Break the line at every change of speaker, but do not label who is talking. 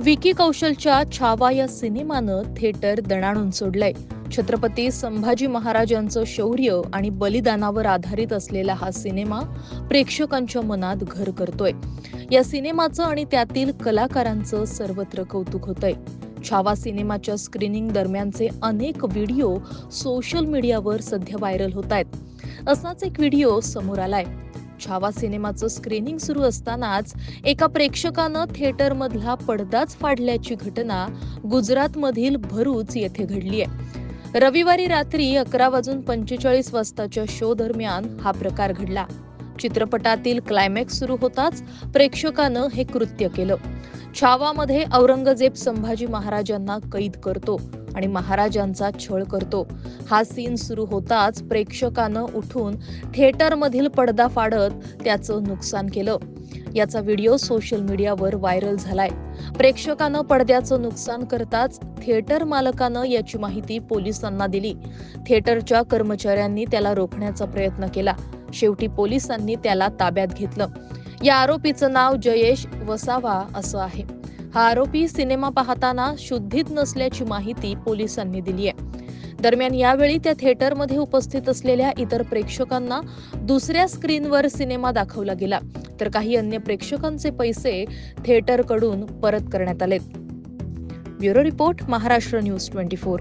विकी कौशलच्या छावा या सिनेमानं थिएटर दणाणून सोडलंय. छत्रपती संभाजी महाराजांचं शौर्य आणि बलिदानावर आधारित असलेला हा सिनेमा प्रेक्षकांच्या मनात घर करतोय. या सिनेमाचं आणि त्यातील कलाकारांचं सर्वत्र कौतुक होतंय. छावा सिनेमाच्या स्क्रीनिंग दरम्यानचे अनेक व्हिडिओ सोशल मीडियावर सध्या व्हायरल होत आहेत. असाच एक व्हिडिओ समोर आलाय. छावा सिनेमाचं स्क्रीनिंग सुरू असतानाच एका प्रेक्षकानं थिएटरमधला पडदाच फाडल्याची घटना गुजरातमधील भरूच येथे घडली आहे. रविवारी रात्री अकरा वाजून पंचेचाळीस वाजताच्या शो दरम्यान हा प्रकार घडला. चित्रपटातील क्लायमॅक्स सुरू होताच प्रेक्षकानं हे कृत्य केलं. छावामध्ये औरंगजेब संभाजी महाराजांना कैद करतो आणि महाराजांचा छळ करतो. हा सीन सुरू होताच प्रेक्षकानं उठून थिएटरमधील पडदा फाडत त्याचं नुकसान केलं. याचा व्हिडिओ सोशल मीडियावर व्हायरल झालाय. प्रेक्षकानं पडद्याचं नुकसान करताच थिएटर मालकानं याची माहिती पोलिसांना दिली. थिएटरच्या कर्मचाऱ्यांनी त्याला रोखण्याचा प्रयत्न केला. शेवटी पोलिसांनी त्याला ताब्यात घेतलं. या आरोपीचं नाव जयेश वसावा असं आहे. हा आरोपी सिनेमा पाहताना शुद्धीत नसल्याची माहिती पोलिसांनी दिली आहे. दरम्यान यावेळी त्या थिएटरमध्ये उपस्थित असलेल्या इतर प्रेक्षकांना दुसऱ्या स्क्रीनवर सिनेमा दाखवला गेला. तर काही अन्य प्रेक्षकांचे पैसे थिएटरकडून परत करण्यात आलेत. Bureau report Maharashtra news twenty four.